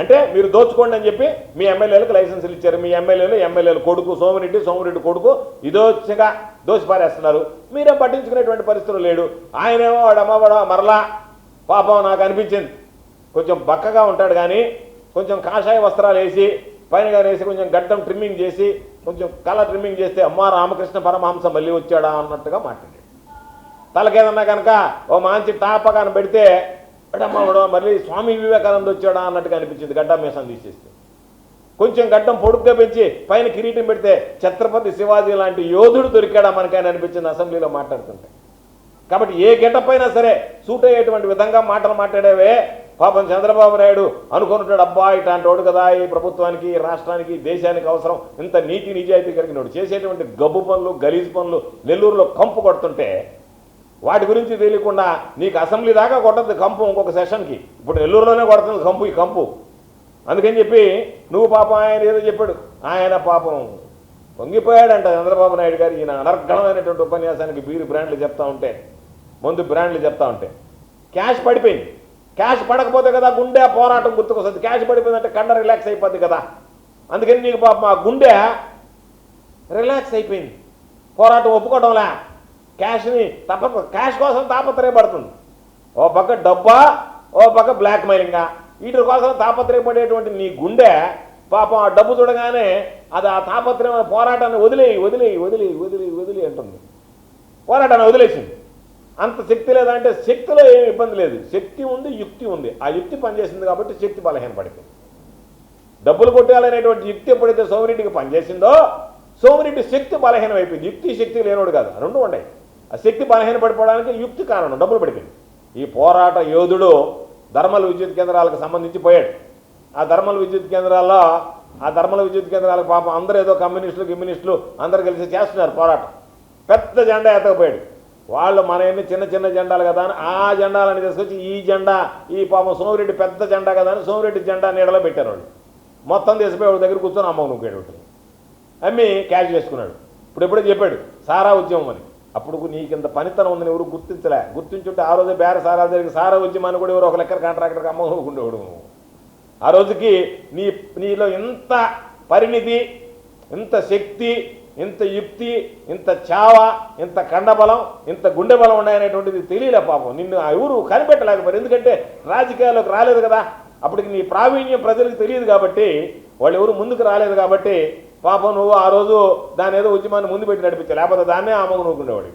అంటే మీరు దోచుకోండి అని చెప్పి మీ ఎమ్మెల్యేలకు లైసెన్సులు ఇచ్చారు. మీ ఎమ్మెల్యేలు ఎమ్మెల్యేలు కొడుకు సోమిరెడ్డి సోమిరెడ్డి కొడుకు ఇదోచగా దోచి పారేస్తున్నారు. మీరేం పట్టించుకునేటువంటి పరిస్థితులు లేడు. ఆయనేమో వాడమ్మవాడ మరలా పాపం నాకు అనిపించింది. కొంచెం బక్కగా ఉంటాడు కానీ కొంచెం కాషాయ వస్త్రాలు వేసి పైన వేసి కొంచెం గడ్డం ట్రిమ్మింగ్ చేసి కొంచెం కలర్ ట్రిమ్మింగ్ చేస్తే అమ్మ రామకృష్ణ పరమహంస మళ్ళీ వచ్చాడా అన్నట్టుగా మాట్లాడాడు. తలకేదన్నా కనుక ఓ మంచి టాప కానీ పెడితే ఎడమ్మ వాడు మళ్ళీ స్వామి వివేకానంద వచ్చాడా అన్నట్టుగా అనిపించింది గడ్డం మీసం తీసేస్తే. కొంచెం గడ్డం పొడుగ్గా పెంచి పైన కిరీటం పెడితే ఛత్రపతి శివాజీ లాంటి యోధుడు దొరికాడా మనకైనా అనిపించింది అసెంబ్లీలో మాట్లాడుతుంటే. కాబట్టి ఏ గెటప్ అయినా సరే సూట్ అయ్యేటువంటి విధంగా మాటలు మాట్లాడేవే. పాపం చంద్రబాబు నాయుడు అనుకున్నట్టు అబ్బా ఇట్లాంటి వాడు కదా ఈ ప్రభుత్వానికి రాష్ట్రానికి దేశానికి అవసరం. ఇంత నీతి నిజాయితీ కలిగినోడు. చేసేటువంటి గబ్బు పనులు గలీజు పనులు నెల్లూరులో కంపు కొడుతుంటే వాటి గురించి తెలియకుండా నీకు అసెంబ్లీ దాకా కొట్టద్దు కంపు ఇంకొక సెషన్కి. ఇప్పుడు నెల్లూరులోనే కొడుతుంది కంపు ఈ కంపు. అందుకని చెప్పి నువ్వు పాపం ఆయన ఏదో చెప్పాడు. ఆయన పాపం పొంగిపోయాడంట చంద్రబాబు నాయుడు గారు. ఈయన అనర్గణమైనటువంటి ఉపన్యాసానికి బీరు బ్రాండ్లు చెప్తా ఉంటే ముందు బ్రాండ్లు చెప్తా ఉంటే. క్యాష్ పడిపోయింది. క్యాష్ పడకపోతే కదా గుండె పోరాటం గుర్తుకొస్తుంది. క్యాష్ పడిపోయిందంటే కండ రిలాక్స్ అయిపోద్ది కదా. అందుకని నీకు పాపం ఆ గుండె రిలాక్స్ అయిపోయింది. పోరాటం ఒప్పుకోవడంలే క్యాష్ని తప్పక క్యాష్ కోసం తాపత్రయపడుతుంది. ఓ పక్క డబ్బా ఓ పక్క బ్లాక్ మెయిలింగా వీటి కోసం తాపత్రయపడేటువంటి నీ గుండె పాపం ఆ డబ్బు చూడగానే అది ఆ తాపత్రయమైన పోరాటాన్ని వదిలేయి వదిలేయి వదిలేయి వదిలేయి వదిలి అంటుంది. పోరాటాన్ని వదిలేసింది. అంత శక్తి లేదంటే శక్తిలో ఏమి ఇబ్బంది లేదు. శక్తి ఉంది యుక్తి ఉంది. ఆ యుక్తి పనిచేసింది కాబట్టి శక్తి బలహీన పడిపోయింది డబ్బులు కొట్టాలనేటువంటి యుక్తి ఎప్పుడైతే సోమిరెడ్డికి పనిచేసిందో సోమిరెడ్డి శక్తి బలహీనం అయిపోయింది యుక్తి శక్తి లేనోడు కాదు. రెండు ఉన్నాయి. ఆ శక్తి బలహీన పడిపోవడానికి యుక్తి కారణం డబ్బులు పడిపోయింది. ఈ పోరాట యోధుడు ధర్మల విద్యుత్ కేంద్రాలకు సంబంధించి పోయాడు. ఆ ధర్మల విద్యుత్ కేంద్రాల్లో ఆ ధర్మల విద్యుత్ కేంద్రాలకు పాపం అందరూ ఏదో కమ్యూనిస్టులు కమ్యూనిస్టులు అందరు కలిసి చేస్తున్నారు పోరాటం. పెద్ద జెండా ఎత్తకపోయాడు. వాళ్ళు మన ఎన్ని చిన్న చిన్న జెండాలు కదా అని ఆ జెండాలని తీసుకొచ్చి ఈ జెండా ఈ పాపం సోమిరెడ్డి పెద్ద జెండా కదా అని సోమిరెడ్డి జెండా నీడలో పెట్టారు వాళ్ళు. మొత్తం తీసిపోయి వాళ్ళ దగ్గర కూర్చొని అమ్మ నువ్వు అమ్మి క్యాష్ చేసుకున్నాడు ఇప్పుడు ఎప్పుడో చెప్పాడు సారా ఉద్యమం అని. అప్పుడు నీకు ఇంత పనితనం ఉందని ఎవరు గుర్తించలే. గుర్తించుంటే ఆ రోజే బేర సారా జరిగి సారా ఉద్యమాన్ని కూడా ఎవరు ఒక లెక్కర కాంట్రాక్టర్కి అమ్మకుండేవాడు ఆ రోజుకి నీ నీలో ఇంత పరిణితి ఇంత శక్తి ఇంత యుక్తి ఇంత చావ ఇంత కండబలం ఇంత గుండె బలం ఉన్నాయనేటువంటిది తెలియలే పాపం. నిన్ను ఆ ఎవరు కనిపెట్టలేకపోయారు. ఎందుకంటే రాజకీయాల్లోకి రాలేదు కదా. అప్పటికి నీ ప్రావీణ్యం ప్రజలకు తెలియదు కాబట్టి వాళ్ళు ఎవరు ముందుకు రాలేదు కాబట్టి పాపం నువ్వు ఆ రోజు దాని ఏదో ఉద్యమాన్ని ముందు పెట్టి నడిపించావు. లేకపోతే దాన్నే ఆమోగ నూకుండేవాడు